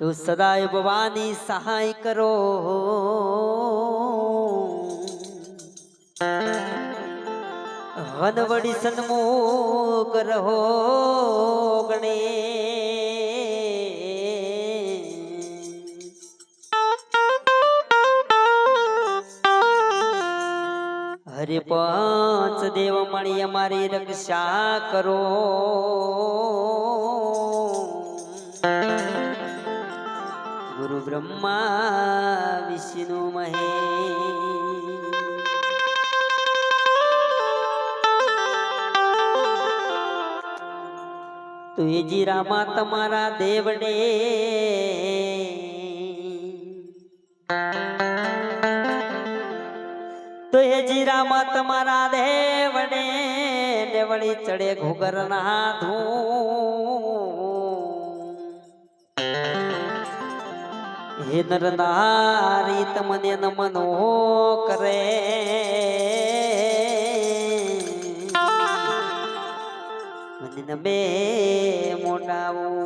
તો સદાય ભવાની સહાય કરો. હનવડી સન્મુખ રહો ગણે. હરે પાંચ દેવ મળી અમારી રક્ષા કરો. ગુરુ બ્રહ્મા વિષ્ણુ મહે તો એ જીરામાં તમારા દેવડે તો એ જીરામાં તમારા દેવડે દેવડી ચડે ઘોગર ના હે નર નારી તમને નમનો કરે. મને નમે મોડાવું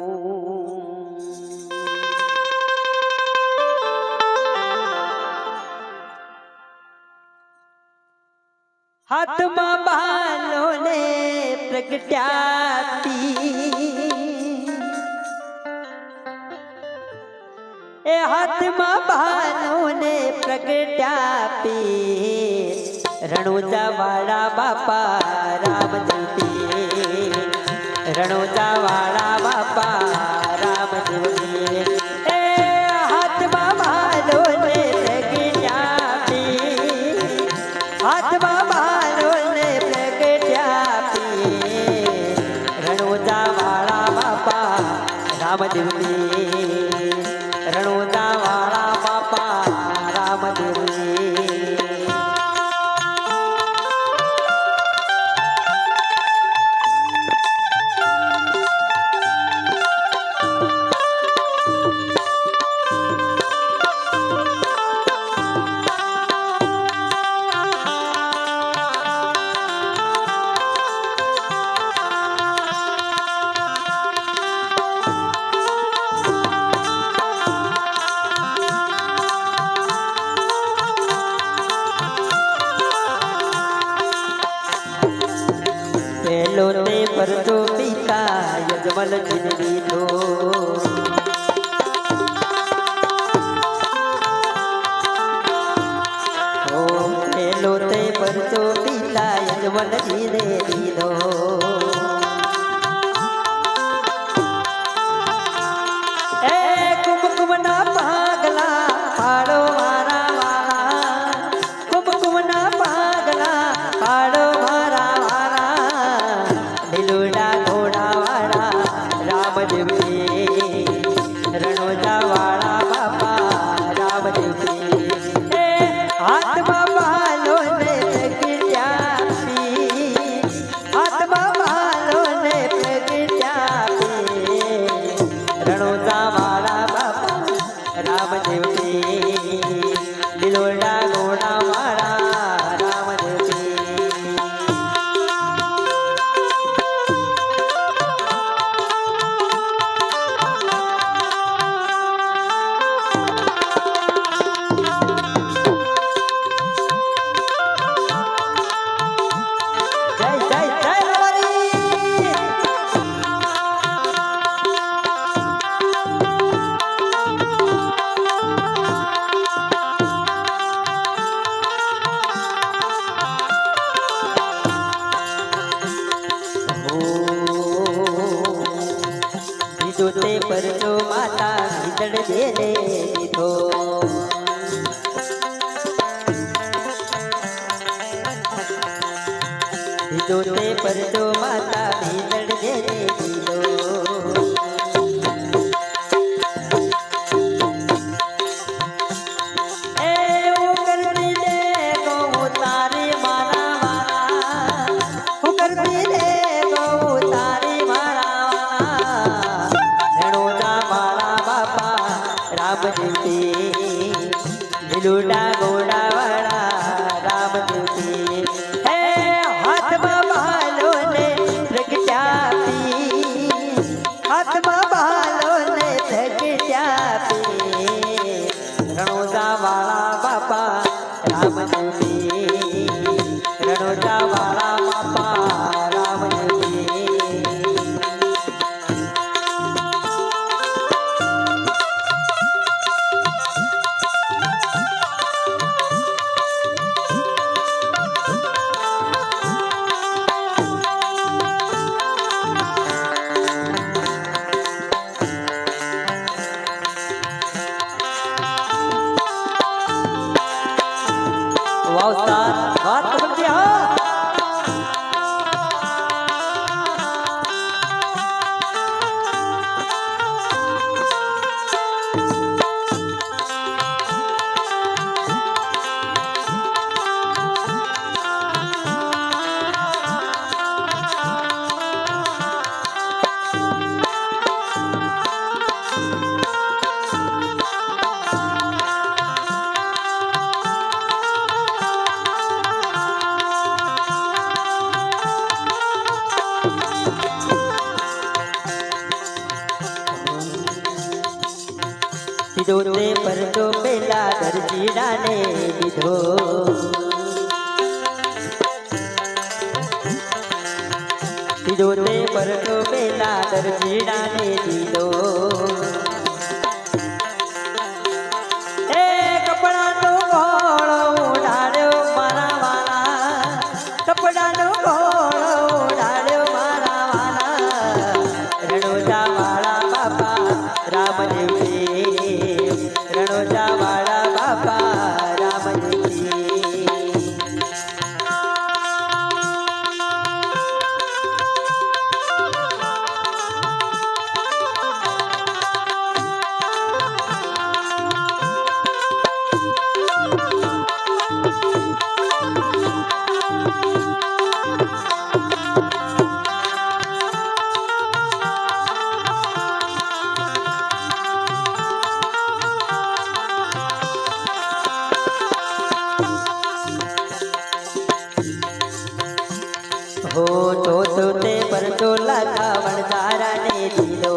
હાથમાં બાલો પ્રગટ્યા પી રણુજા વાળા બાપા રામદેવતી રણુજા વાળા યજમલ જીને દેને દીધો દીધો તે પરચો માતા ભીતળ દેને દીધો રામદેવતી લીલુડા ગોડા વાળા રામદેવતી હે હાથમાં શિરોતે પરચો પેલા દરજીડાને દીધો. શિરોતે પરચો પેલા દરજીડાને દીધો. હો તો સુતે પર ચોલા ખાવણ તારાને દીધો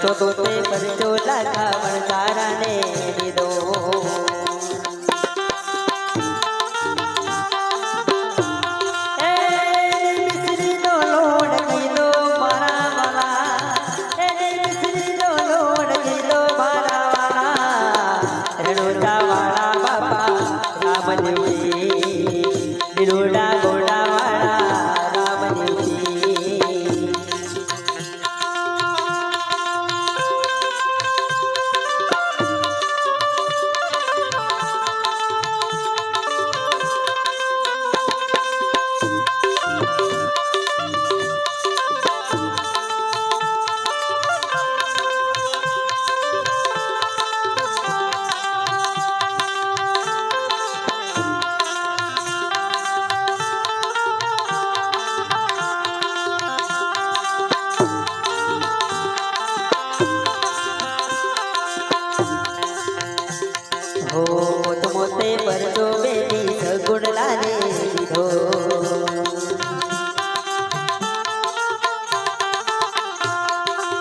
તો તો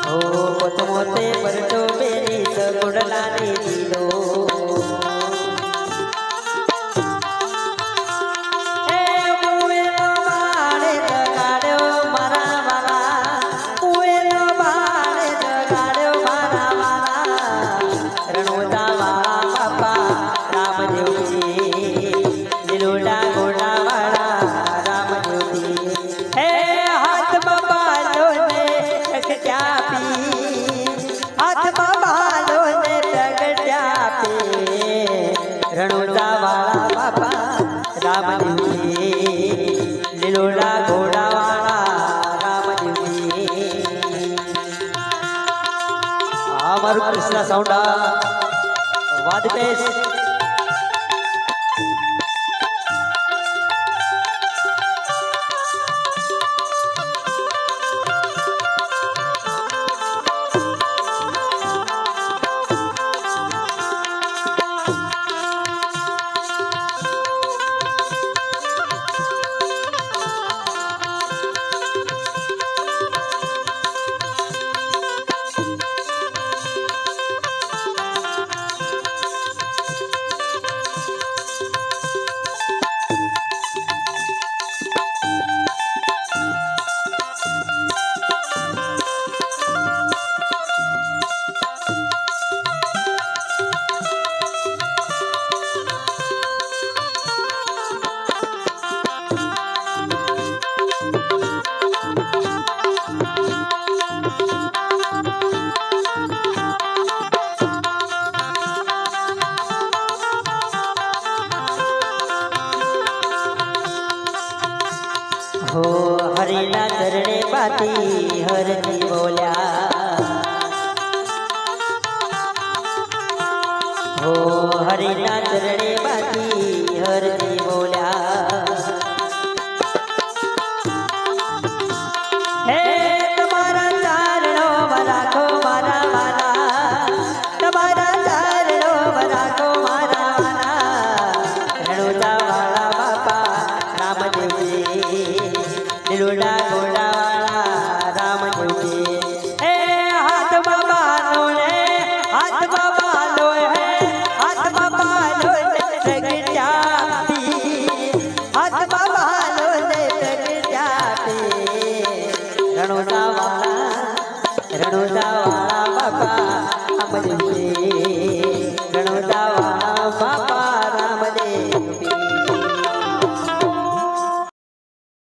ઓ પોત મોતે પરટો બેરી સગુડલા ને અમારું કૃષ્ણ સૌડા. વાદટેશ हो हरिला चरणे पाती हरती बोल्या. हो हरिला चरणे पाती हरती बोल्या.